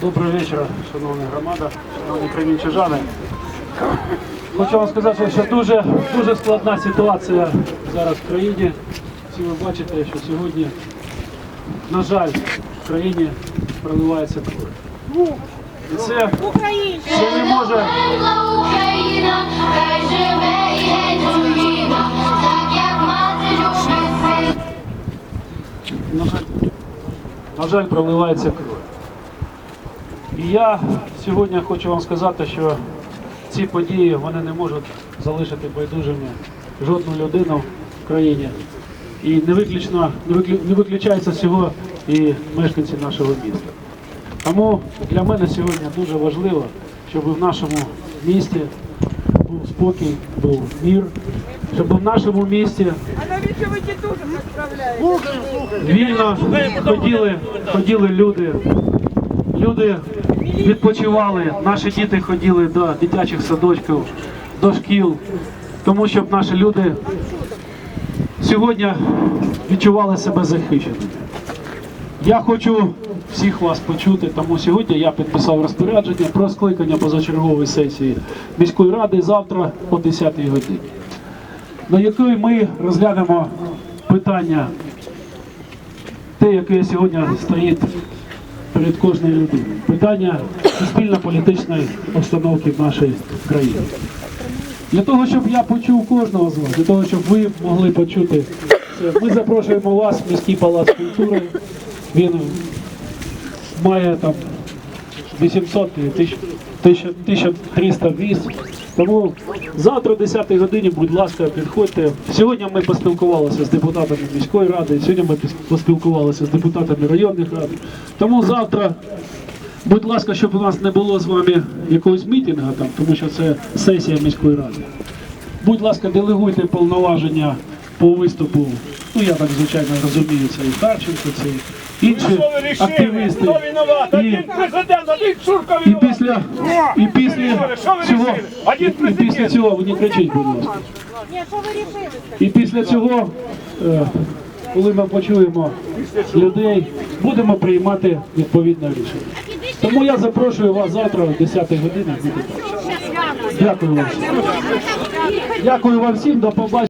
Доброго вечора, шановна громада, шановні кремінчужани. Хочу вам сказати, що дуже, дуже складна ситуація зараз в країні. Всі ви бачите, що сьогодні, на жаль, в країні проливається кров. І це, це не може на жаль, на жаль, проливається кров. І я сьогодні хочу вам сказати, що ці події вони не можуть залишити байдужими жодну людину в країні. І не виключно не, виключається з цього і мешканці нашого міста. Тому для мене сьогодні дуже важливо, щоб в нашому місті був спокій, був мір, щоб в нашому місті вільно ходили, ходили люди. Люди відпочивали, наші діти ходили до дитячих садочків, до шкіл, тому щоб наші люди сьогодні відчували себе захищеними. Я хочу всіх вас почути, тому сьогодні я підписав розпорядження про скликання позачергової сесії міської ради завтра о 10-й годині, на якій ми розглянемо питання те, яке сьогодні стоїть перед кожною людиною. Питання суспільно-політичної обстановки в нашій країні. Для того, щоб я почув кожного з вас, для того, щоб ви могли почути це, ми запрошуємо вас в міський палац культури. Він має там 800 1300 місць. Тому завтра о 10 годині, будь ласка, підходьте. Сьогодні ми поспілкувалися з депутатами міської ради, сьогодні ми поспілкувалися з депутатами районних рад. Тому завтра, будь ласка, щоб у нас не було з вами якогось мітингу там, тому що це сесія міської ради. Будь ласка, делегуйте повноваження по виступу. Ну я так звичайно розумію, це і Харченко, це і інші активісти. І- і. Після, і після цього, і, і після цього не кричіть, будь ласка. І після цього, е, коли ми почуємо людей, будемо приймати відповідне рішення. Тому я запрошую вас завтра о 10 годині. Дякую вам. Дякую вам всім, до побачення.